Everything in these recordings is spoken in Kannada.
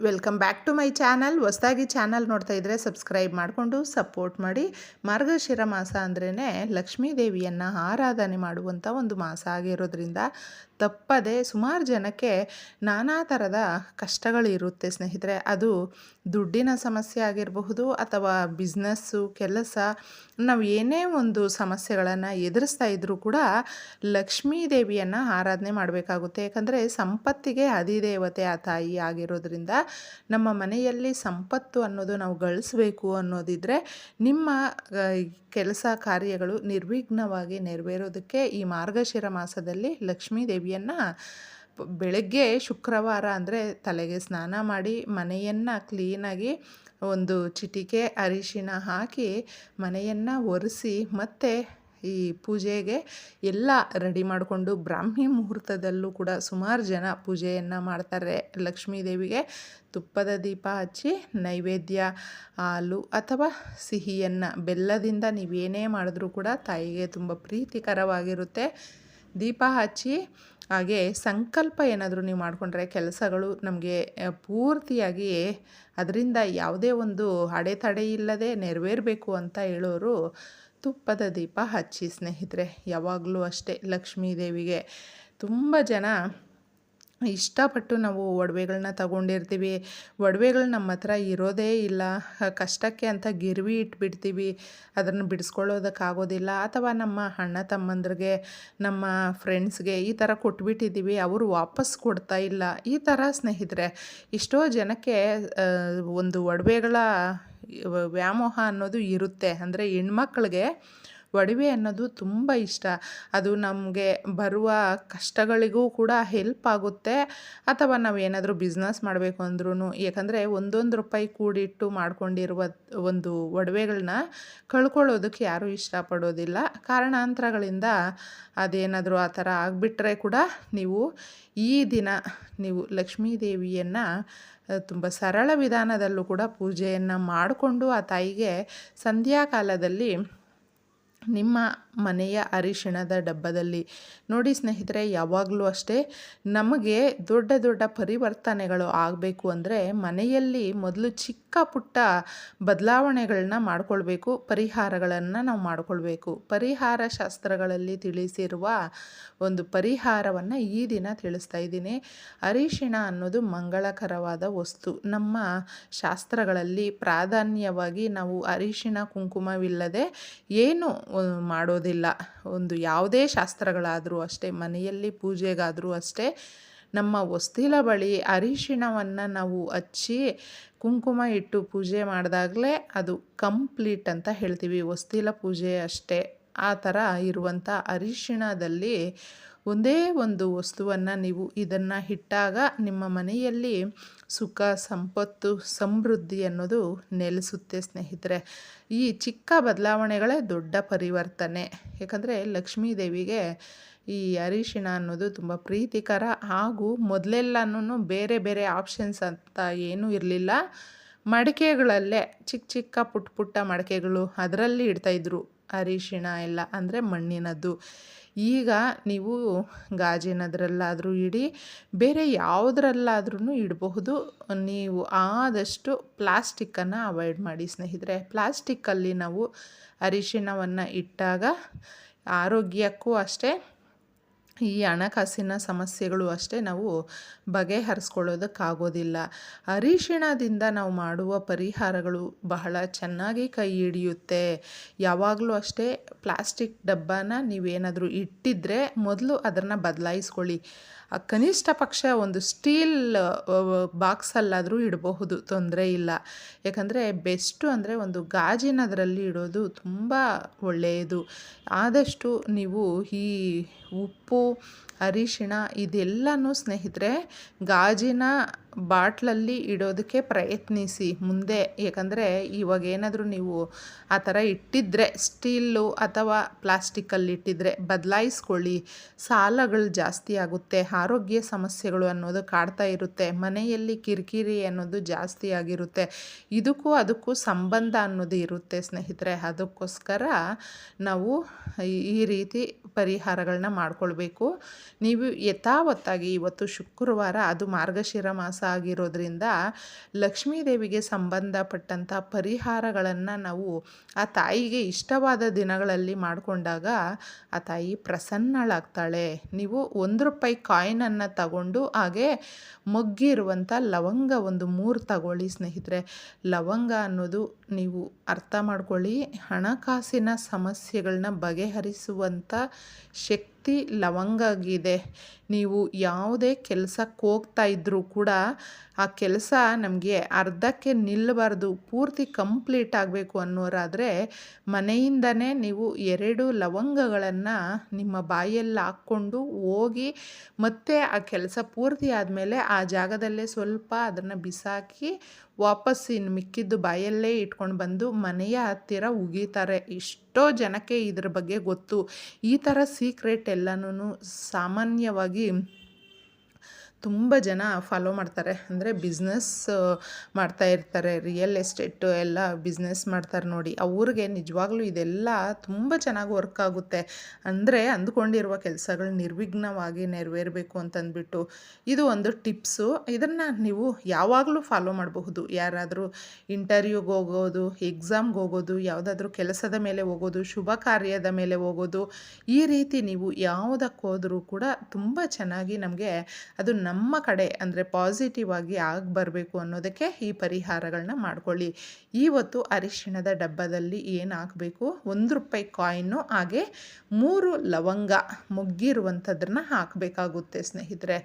Welcome back to my channel. ಹೊಸದಾಗಿ ಚಾನಲ್ ನೋಡ್ತಾ ಇದ್ದರೆ ಸಬ್ಸ್ಕ್ರೈಬ್ ಮಾಡಿಕೊಂಡು ಸಪೋರ್ಟ್ ಮಾಡಿ. ಮಾರ್ಗಶಿರ ಮಾಸ ಅಂದ್ರೇ ಲಕ್ಷ್ಮೀ ದೇವಿಯನ್ನು ಆರಾಧನೆ ಮಾಡುವಂಥ ಒಂದು ಮಾಸ ಆಗಿರೋದ್ರಿಂದ ತಪ್ಪದೆ ಸುಮಾರು ಜನಕ್ಕೆ ನಾನಾ ಥರದ ಕಷ್ಟಗಳಿರುತ್ತೆ ಸ್ನೇಹಿತರೆ. ಅದು ದುಡ್ಡಿನ ಸಮಸ್ಯೆ ಆಗಿರಬಹುದು ಅಥವಾ ಬಿಸ್ನೆಸ್ಸು, ಕೆಲಸ, ನಾವು ಏನೇ ಒಂದು ಸಮಸ್ಯೆಗಳನ್ನು ಎದುರಿಸ್ತಾ ಇದ್ದರೂ ಕೂಡ ಲಕ್ಷ್ಮೀ ದೇವಿಯನ್ನು ಆರಾಧನೆ ಮಾಡಬೇಕಾಗುತ್ತೆ. ಯಾಕಂದರೆ ಸಂಪತ್ತಿಗೆ ಅಧಿದೇವತೆ ಆ ತಾಯಿ ಆಗಿರೋದ್ರಿಂದ ನಮ್ಮ ಮನೆಯಲ್ಲಿ ಸಂಪತ್ತು ಅನ್ನೋದು ನಾವು ಗಳಿಸ್ಬೇಕು ಅನ್ನೋದಿದ್ದರೆ ನಿಮ್ಮ ಕೆಲಸ ಕಾರ್ಯಗಳು ನಿರ್ವಿಘ್ನವಾಗಿ ನೆರವೇರೋದಕ್ಕೆ ಈ ಮಾರ್ಗಶಿರ ಮಾಸದಲ್ಲಿ ಲಕ್ಷ್ಮೀ ದೇವಿಯನ್ನು ಬೆಳಗ್ಗೆ ಶುಕ್ರವಾರ ಅಂದರೆ ತಲೆಗೆ ಸ್ನಾನ ಮಾಡಿ ಮನೆಯನ್ನು ಕ್ಲೀನಾಗಿ ಒಂದು ಚಿಟಿಕೆ ಅರಿಶಿನ ಹಾಕಿ ಮನೆಯನ್ನು ಒರೆಸಿ ಮತ್ತೆ ಈ ಪೂಜೆಗೆ ಎಲ್ಲ ರೆಡಿ ಮಾಡಿಕೊಂಡು ಬ್ರಾಹ್ಮಿ ಮುಹೂರ್ತದಲ್ಲೂ ಕೂಡ ಸುಮಾರು ಜನ ಪೂಜೆಯನ್ನು ಮಾಡ್ತಾರೆ. ಲಕ್ಷ್ಮೀ ದೇವಿಗೆ ತುಪ್ಪದ ದೀಪ ಹಚ್ಚಿ ನೈವೇದ್ಯ, ಹಾಲು ಅಥವಾ ಸಿಹಿಯನ್ನು ಬೆಲ್ಲದಿಂದ ನೀವೇನೇ ಮಾಡಿದ್ರೂ ಕೂಡ ತಾಯಿಗೆ ತುಂಬ ಪ್ರೀತಿಕರವಾಗಿರುತ್ತೆ. ದೀಪ ಹಚ್ಚಿ ಹಾಗೆ ಸಂಕಲ್ಪ ಏನಾದರೂ ನೀವು ಮಾಡಿಕೊಂಡ್ರೆ ಕೆಲಸಗಳು ನಮಗೆ ಪೂರ್ತಿಯಾಗಿ ಅದರಿಂದ ಯಾವುದೇ ಒಂದು ಅಡೆತಡೆ ಇಲ್ಲದೆ ನೆರವೇರಬೇಕು ಅಂತ ಹೇಳೋರು ತುಪ್ಪದ ದೀಪ ಹಚ್ಚಿ ಸ್ನೇಹಿತರೆ. ಯಾವಾಗಲೂ ಅಷ್ಟೇ ಲಕ್ಷ್ಮೀ ದೇವಿಗೆ ತುಂಬ ಜನ ಇಷ್ಟಪಟ್ಟು ನಾವು ಒಡವೆಗಳನ್ನ ತಗೊಂಡಿರ್ತೀವಿ. ಒಡವೆಗಳು ನಮ್ಮ ಹತ್ರ ಇರೋದೇ ಇಲ್ಲ. ಕಷ್ಟಕ್ಕೆ ಅಂತ ಗಿರ್ವಿ ಇಟ್ಬಿಡ್ತೀವಿ. ಅದನ್ನು ಬಿಡಿಸ್ಕೊಳ್ಳೋದಕ್ಕಾಗೋದಿಲ್ಲ. ಅಥವಾ ನಮ್ಮ ಅಣ್ಣ ತಮ್ಮಂದ್ರಿಗೆ, ನಮ್ಮ ಫ್ರೆಂಡ್ಸ್ಗೆ ಈ ಥರ ಕೊಟ್ಬಿಟ್ಟಿದ್ದೀವಿ. ಅವರು ವಾಪಸ್ ಕೊಡ್ತಾ ಇಲ್ಲ. ಈ ಥರ ಸ್ನೇಹಿತರೆ, ಎಷ್ಟೋ ಜನಕ್ಕೆ ಒಂದು ಒಡವೆಗಳ ವ್ಯಾಮೋಹ ಅನ್ನೋದು ಇರುತ್ತೆ. ಅಂದರೆ ಹೆಣ್ಮಕ್ಳಿಗೆ ಒಡವೆ ಅನ್ನೋದು ತುಂಬ ಇಷ್ಟ. ಅದು ನಮಗೆ ಬರುವ ಕಷ್ಟಗಳಿಗೂ ಕೂಡ ಹೆಲ್ಪ್ ಆಗುತ್ತೆ. ಅಥವಾ ನಾವು ಏನಾದರೂ ಬಿಸ್ನೆಸ್ ಮಾಡಬೇಕು ಅಂದ್ರೂ ಯಾಕಂದರೆ ಒಂದೊಂದು ರೂಪಾಯಿ ಕೂಡಿಟ್ಟು ಮಾಡ್ಕೊಂಡಿರುವ ಒಂದು ಒಡವೆಗಳನ್ನ ಕಳ್ಕೊಳ್ಳೋದಕ್ಕೆ ಯಾರೂ ಇಷ್ಟಪಡೋದಿಲ್ಲ. ಕಾರಣಾಂತರಗಳಿಂದ ಅದೇನಾದರೂ ಆ ಥರ ಆಗಿಬಿಟ್ರೆ ಕೂಡ ನೀವು ಈ ದಿನ ನೀವು ಲಕ್ಷ್ಮೀ ದೇವಿಯನ್ನು ತುಂಬ ಸರಳ ವಿಧಾನದಲ್ಲೂ ಕೂಡ ಪೂಜೆಯನ್ನು ಮಾಡಿಕೊಂಡು ಆ ತಾಯಿಗೆ ಸಂಧ್ಯಾಕಾಲದಲ್ಲಿ ನಿಮ್ಮ ಮನೆಯ ಅರಿಶಿಣದ ಡಬ್ಬದಲ್ಲಿ. ನೋಡಿ ಸ್ನೇಹಿತರೆ, ಯಾವಾಗಲೂ ಅಷ್ಟೇ ನಮಗೆ ದೊಡ್ಡ ದೊಡ್ಡ ಪರಿವರ್ತನೆಗಳು ಆಗಬೇಕು ಅಂದರೆ ಮನೆಯಲ್ಲಿ ಮೊದಲು ಚಿಕ್ಕ ಪುಟ್ಟ ಬದಲಾವಣೆಗಳನ್ನ ಮಾಡಿಕೊಳ್ಬೇಕು, ಪರಿಹಾರಗಳನ್ನು ನಾವು ಮಾಡಿಕೊಳ್ಬೇಕು. ಪರಿಹಾರ ಶಾಸ್ತ್ರಗಳಲ್ಲಿ ತಿಳಿಸಿರುವ ಒಂದು ಪರಿಹಾರವನ್ನು ಈ ದಿನ ತಿಳಿಸ್ತಾ ಇದ್ದೀನಿ. ಅರಿಶಿಣ ಅನ್ನೋದು ಮಂಗಳಕರವಾದ ವಸ್ತು. ನಮ್ಮ ಶಾಸ್ತ್ರಗಳಲ್ಲಿ ಪ್ರಾಧಾನ್ಯವಾಗಿ ನಾವು ಅರಿಶಿಣ, ಕುಂಕುಮವಿಲ್ಲದೆ ಏನು ಮಾಡೋದು ಆಗೋದಿಲ್ಲ ಒಂದು ಯಾವುದೇ ಶಾಸ್ತ್ರಗಳಾದರೂ ಅಷ್ಟೇ, ಮನೆಯಲ್ಲಿ ಪೂಜೆಗಾದರೂ ಅಷ್ಟೇ, ನಮ್ಮ ಹೊಸ್ತಿಲ ಬಳಿ ಅರಿಶಿಣವನ್ನು ನಾವು ಹಚ್ಚಿ ಕುಂಕುಮ ಇಟ್ಟು ಪೂಜೆ ಮಾಡಿದಾಗಲೇ ಅದು ಕಂಪ್ಲೀಟ್ ಅಂತ ಹೇಳ್ತೀವಿ. ಹೊಸ್ತಿಲ ಪೂಜೆ ಅಷ್ಟೇ. ಆ ಥರ ಇರುವಂಥ ಅರಿಶಿಣದಲ್ಲಿ ಒಂದೇ ಒಂದು ವಸ್ತುವನ್ನು ನೀವು ಇದನ್ನು ಇಟ್ಟಾಗ ನಿಮ್ಮ ಮನೆಯಲ್ಲಿ ಸುಖ, ಸಂಪತ್ತು, ಸಮೃದ್ಧಿ ಅನ್ನೋದು ನೆಲೆಸುತ್ತೆ ಸ್ನೇಹಿತರೆ. ಈ ಚಿಕ್ಕ ಬದಲಾವಣೆಗಳೇ ದೊಡ್ಡ ಪರಿವರ್ತನೆ. ಯಾಕಂದರೆ ಲಕ್ಷ್ಮೀದೇವಿಗೆ ಈ ಅರಿಶಿಣ ಅನ್ನೋದು ತುಂಬ ಪ್ರೀತಿಕರ ಹಾಗೂ ಮೊದಲೆಲ್ಲನೂ ಬೇರೆ ಬೇರೆ ಆಪ್ಷನ್ಸ್ ಅಂತ ಏನೂ ಇರಲಿಲ್ಲ. ಮಡಿಕೆಗಳಲ್ಲೇ ಚಿಕ್ಕ ಚಿಕ್ಕ ಪುಟ್ಟ ಪುಟ್ಟ ಮಡಿಕೆಗಳು ಅದರಲ್ಲಿ ಇಡ್ತಾಯಿದ್ರು ಅರಿಶಿಣ ಎಲ್ಲ ಅಂದರೆ ಮಣ್ಣಿನದ್ದು. ಈಗ ನೀವು ಗಾಜಿನದ್ರಲ್ಲಾದರೂ ಇಡಿ, ಬೇರೆ ಯಾವುದ್ರಲ್ಲಾದ್ರೂ ಇಡಬಹುದು. ನೀವು ಆದಷ್ಟು ಪ್ಲಾಸ್ಟಿಕ್ಕನ್ನು ಅವಾಯ್ಡ್ ಮಾಡಿ ಸ್ನೇಹಿತರೆ. ಪ್ಲಾಸ್ಟಿಕ್ಕಲ್ಲಿ ನಾವು ಅರಿಶಿಣವನ್ನು ಇಟ್ಟಾಗ ಆರೋಗ್ಯಕ್ಕೂ ಅಷ್ಟೇ ಈ ಹಣಕಾಸಿನ ಸಮಸ್ಯೆಗಳು ಅಷ್ಟೇ ನಾವು ಬಗೆಹರಿಸ್ಕೊಳ್ಳೋದಕ್ಕಾಗೋದಿಲ್ಲ. ಅರಿಶಿಣದಿಂದ ನಾವು ಮಾಡುವ ಪರಿಹಾರಗಳು ಬಹಳ ಚೆನ್ನಾಗಿ ಕೈ ಹಿಡಿಯುತ್ತೆ. ಯಾವಾಗಲೂ ಅಷ್ಟೇ ಪ್ಲಾಸ್ಟಿಕ್ ಡಬ್ಬನ ನೀವೇನಾದರೂ ಇಟ್ಟಿದ್ದರೆ ಮೊದಲು ಅದನ್ನು ಬದಲಾಯಿಸ್ಕೊಳ್ಳಿ. ಕನಿಷ್ಠ ಪಕ್ಷ ಒಂದು ಸ್ಟೀಲ್ ಬಾಕ್ಸಲ್ಲಾದರೂ ಇಡಬಹುದು, ತೊಂದರೆ ಇಲ್ಲ. ಯಾಕಂದರೆ ಬೆಸ್ಟು ಅಂದರೆ ಒಂದು ಗಾಜಿನದರಲ್ಲಿ ಇಡೋದು ತುಂಬ ಒಳ್ಳೆಯದು. ಆದಷ್ಟು ನೀವು ಈ ಉಪ್ಪು, ಅರಿಶಿಣ ಇದೆಲ್ಲನೂ ಸ್ನೇಹಿತರೆ, ಗಾಜಿನ ಬಾಟ್ಲಲ್ಲಿ ಇಡೋದಕ್ಕೆ ಪ್ರಯತ್ನಿಸಿ. ಮುಂದೆ ಏಕೆಂದರೆ ಇವಾಗ ಏನಾದರೂ ನೀವು ಆ ಥರ ಇಟ್ಟಿದ್ದರೆ ಸ್ಟೀಲು ಅಥವಾ ಪ್ಲಾಸ್ಟಿಕ್ಕಲ್ಲಿ ಇಟ್ಟಿದ್ರೆ ಬದಲಾಯಿಸ್ಕೊಳ್ಳಿ. ಸಾಲಗಳು ಜಾಸ್ತಿ ಆಗುತ್ತೆ, ಆರೋಗ್ಯ ಸಮಸ್ಯೆಗಳು ಅನ್ನೋದು ಕಾಡ್ತಾ ಇರುತ್ತೆ, ಮನೆಯಲ್ಲಿ ಕಿರಿಕಿರಿ ಅನ್ನೋದು ಜಾಸ್ತಿ ಆಗಿರುತ್ತೆ. ಇದಕ್ಕೂ ಅದಕ್ಕೂ ಸಂಬಂಧ ಅನ್ನೋದು ಇರುತ್ತೆ ಸ್ನೇಹಿತರೆ. ಅದಕ್ಕೋಸ್ಕರ ನಾವು ಈ ರೀತಿ ಪರಿಹಾರಗಳನ್ನ ಮಾಡ್ಕೊಳ್ಬೇಕು. ನೀವು ಯಥಾವತ್ತಾಗಿ ಇವತ್ತು ಶುಕ್ರವಾರ ಅದು ಮಾರ್ಗಶಿರ ಮಾಸ ಆಗಿರೋದ್ರಿಂದ ಲಕ್ಷ್ಮೀದೇವಿಗೆ ಸಂಬಂಧಪಟ್ಟಂಥ ಪರಿಹಾರಗಳನ್ನು ನಾವು ಆ ತಾಯಿಗೆ ಇಷ್ಟವಾದ ದಿನಗಳಲ್ಲಿ ಮಾಡಿಕೊಂಡಾಗ ಆ ತಾಯಿ ಪ್ರಸನ್ನಳಾಗ್ತಾಳೆ. ನೀವು ಒಂದು ರೂಪಾಯಿ ಕಾಯಿನನ್ನು ತಗೊಂಡು ಹಾಗೆ ಮೊಗ್ಗಿರುವಂಥ ಲವಂಗ ಒಂದು ಮೂರು ತಗೊಳ್ಳಿ ಸ್ನೇಹಿತರೆ. ಲವಂಗ ಅನ್ನೋದು ನೀವು ಅರ್ಥ ಮಾಡ್ಕೊಳ್ಳಿ, ಹಣಕಾಸಿನ ಸಮಸ್ಯೆಗಳನ್ನ ಬಗೆಹರಿಸುವಂಥ ಶಕ್ತಿ ಲವಂಗಗಿದೆ. ನೀವು ಯಾವುದೇ ಕೆಲಸಕ್ಕೆ ಹೋಗ್ತಾ ಇದ್ದರೂ ಕೂಡ ಆ ಕೆಲಸ ನಮಗೆ ಅರ್ಧಕ್ಕೆ ನಿಲ್ಲಬಾರ್ದು, ಪೂರ್ತಿ ಕಂಪ್ಲೀಟ್ ಆಗಬೇಕು ಅನ್ನೋರಾದರೆ ಮನೆಯಿಂದನೇ ನೀವು ಎರಡು ಲವಂಗಗಳನ್ನು ನಿಮ್ಮ ಬಾಯಲ್ಲಿ ಹಾಕ್ಕೊಂಡು ಹೋಗಿ ಮತ್ತೆ ಆ ಕೆಲಸ ಪೂರ್ತಿ ಆದಮೇಲೆ ಆ ಜಾಗದಲ್ಲೇ ಸ್ವಲ್ಪ ಅದನ್ನು ಬಿಸಾಕಿ ವಾಪಸ್ ಇನ್ನು ಮಿಕ್ಕಿದ್ದು ಬಾಯಲ್ಲೇ ಇಟ್ಕೊಂಡು ಬಂದು ಮನೆಯ ಹತ್ತಿರ ಉಗಿತಾರೆ. ಎಷ್ಟೋ ಜನಕ್ಕೆ ಇದ್ರ ಬಗ್ಗೆ ಗೊತ್ತು. ಈ ಥರ ಸೀಕ್ರೆಟ್ ಎಲ್ಲನೂ ಸಾಮಾನ್ಯವಾಗಿ ತುಂಬ ಜನ ಫಾಲೋ ಮಾಡ್ತಾರೆ. ಅಂದರೆ ಬಿಸ್ನೆಸ್ ಮಾಡ್ತಾ ಇರ್ತಾರೆ. ರಿಯಲ್ ಎಸ್ಟೇಟು ಎಲ್ಲ ಬಿಸ್ನೆಸ್ ಮಾಡ್ತಾರೆ ನೋಡಿ. ಅವ್ರಿಗೆ ನಿಜವಾಗ್ಲೂ ಇದೆಲ್ಲ ತುಂಬ ಚೆನ್ನಾಗಿ ವರ್ಕ್ ಆಗುತ್ತೆ. ಅಂದರೆ ಅಂದ್ಕೊಂಡಿರುವ ಕೆಲಸಗಳು ನಿರ್ವಿಘ್ನವಾಗಿ ನೆರವೇರಬೇಕು ಅಂತಂದ್ಬಿಟ್ಟು ಇದು ಒಂದು ಟಿಪ್ಸು ಇದನ್ನು ನೀವು ಯಾವಾಗಲೂ ಫಾಲೋ ಮಾಡಬಹುದು. ಯಾರಾದರೂ ಇಂಟರ್ವ್ಯೂಗೆ ಹೋಗೋದು ಎಕ್ಸಾಮ್ಗೆ ಹೋಗೋದು, ಯಾವುದಾದ್ರೂ ಕೆಲಸದ ಮೇಲೆ ಹೋಗೋದು, ಶುಭ ಕಾರ್ಯದ ಮೇಲೆ ಹೋಗೋದು, ಈ ರೀತಿ ನೀವು ಯಾವುದಕ್ಕೆ ಹೋದರೂ ಕೂಡ ತುಂಬ ಚೆನ್ನಾಗಿ ನಮಗೆ ಅದು ನಮ್ಮ ಕಡೆ ಅಂದರೆ ಪಾಸಿಟಿವ್ ಆಗಿ ಆಗಿ ಬರಬೇಕು ಅನ್ನೋದಕ್ಕೆ ಈ ಪರಿಹಾರಗಳನ್ನ ಮಾಡ್ಕೊಳ್ಳಿ. ಇವತ್ತು ಅರಿಶಿಣದ ಡಬ್ಬದಲ್ಲಿ ಏನು ಹಾಕಬೇಕು? ಒಂದು ರೂಪಾಯಿ ಕಾಯಿನ್ನು ಹಾಗೆ ಮೂರು ಲವಂಗ ಮುಗ್ಗಿರುವಂಥದ್ರನ್ನ ಹಾಕಬೇಕಾಗುತ್ತೆ ಸ್ನೇಹಿತರೆ.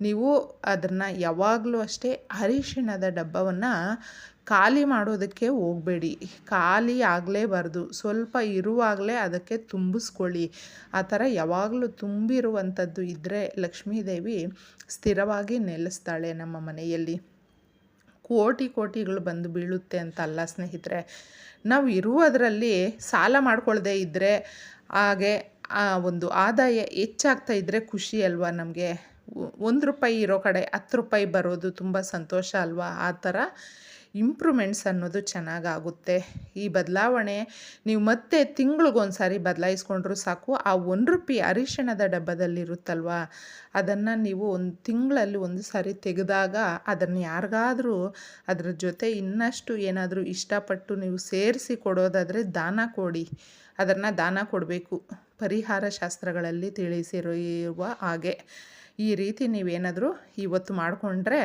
ನೀವು ಅದನ್ನು ಯಾವಾಗಲೂ ಅಷ್ಟೇ ಅರಿಶಿಣದ ಡಬ್ಬವನ್ನು ಖಾಲಿ ಮಾಡೋದಕ್ಕೆ ಹೋಗಬೇಡಿ. ಖಾಲಿ ಆಗಲೇಬಾರ್ದು ಸ್ವಲ್ಪ ಇರುವಾಗಲೇ ಅದಕ್ಕೆ ತುಂಬಿಸ್ಕೊಳ್ಳಿ. ಆ ಥರ ಯಾವಾಗಲೂ ತುಂಬಿರುವಂಥದ್ದು ಇದ್ದರೆ ಲಕ್ಷ್ಮೀದೇವಿ ಸ್ಥಿರವಾಗಿ ನೆಲೆಸ್ತಾಳೆ ನಮ್ಮ ಮನೆಯಲ್ಲಿ. ಕೋಟಿ ಕೋಟಿಗಳು ಬಂದು ಬೀಳುತ್ತೆ ಅಂತ ಅಲ್ಲ ಸ್ನೇಹಿತರೆ. ನಾವು ಇರುವುದರಲ್ಲಿ ಸಾಲ ಮಾಡ್ಕೊಳ್ಳದೆ ಇದ್ದರೆ ಹಾಗೆ, ಆ ಒಂದು ಆದಾಯ ಹೆಚ್ಚಾಗ್ತಾ ಇದ್ದರೆ ಖುಷಿ ಅಲ್ವಾ ನಮಗೆ? ಒಂದು ರೂಪಾಯಿ ಇರೋ ಕಡೆ ಹತ್ತು ರೂಪಾಯಿ ಬರೋದು ತುಂಬ ಸಂತೋಷ ಅಲ್ವಾ? ಆ ಥರ ಇಂಪ್ರೂವ್ಮೆಂಟ್ಸ್ ಅನ್ನೋದು ಚೆನ್ನಾಗಾಗುತ್ತೆ. ಈ ಬದಲಾವಣೆ ನೀವು ಮತ್ತೆ ತಿಂಗಳಿಗೊಂದು ಸಾರಿ ಬದಲಾಯಿಸ್ಕೊಂಡ್ರೂ ಸಾಕು, ಆ ಒಂದು ರೂಪಿ ಅರಿಶಿಣದ ಡಬ್ಬದಲ್ಲಿರುತ್ತಲ್ವ? ಅದನ್ನು ನೀವು ಒಂದು ತಿಂಗಳಲ್ಲಿ ಒಂದು ಸಾರಿ ತೆಗೆದಾಗ ಅದನ್ನು ಯಾರಿಗಾದರೂ ಅದರ ಜೊತೆ ಇನ್ನಷ್ಟು ಏನಾದರೂ ಇಷ್ಟಪಟ್ಟು ನೀವು ಸೇರಿಸಿ ಕೊಡೋದಾದರೆ ದಾನ ಕೊಡಿ. ಅದನ್ನು ದಾನ ಕೊಡಬೇಕು. ಪರಿಹಾರ ಶಾಸ್ತ್ರಗಳಲ್ಲಿ ತಿಳಿಸಿರುವ ಹಾಗೆ. ಈ ರೀತಿ ನೀವೇನಾದರೂ ಇವತ್ತು ಮಾಡಿಕೊಂಡ್ರೆ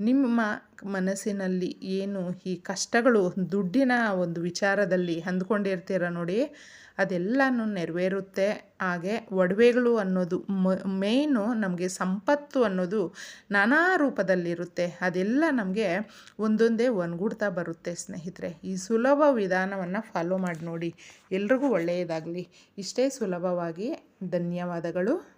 ನಿಮ್ಮ ಮನಸ್ಸಿನಲ್ಲಿ ಏನು ಈ ಕಷ್ಟಗಳು, ದುಡ್ಡಿನ ಒಂದು ವಿಚಾರದಲ್ಲಿ ಅಂದ್ಕೊಂಡಿರ್ತೀರ ನೋಡಿ, ಅದೆಲ್ಲನೂ ನೆರವೇರುತ್ತೆ. ಹಾಗೆ ಒಡವೆಗಳು ಅನ್ನೋದು ಮೇಯ್ನು ನಮಗೆ ಸಂಪತ್ತು ಅನ್ನೋದು ನಾನಾ ರೂಪದಲ್ಲಿರುತ್ತೆ. ಅದೆಲ್ಲ ನಮಗೆ ಒಂದೊಂದೇ ಒನ್ಗೂಡ್ತಾ ಬರುತ್ತೆ ಸ್ನೇಹಿತರೆ. ಈ ಸುಲಭ ವಿಧಾನವನ್ನು ಫಾಲೋ ಮಾಡಿ ನೋಡಿ. ಎಲ್ರಿಗೂ ಒಳ್ಳೆಯದಾಗಲಿ. ಇಷ್ಟೇ ಸುಲಭವಾಗಿ ಧನ್ಯವಾದಗಳು.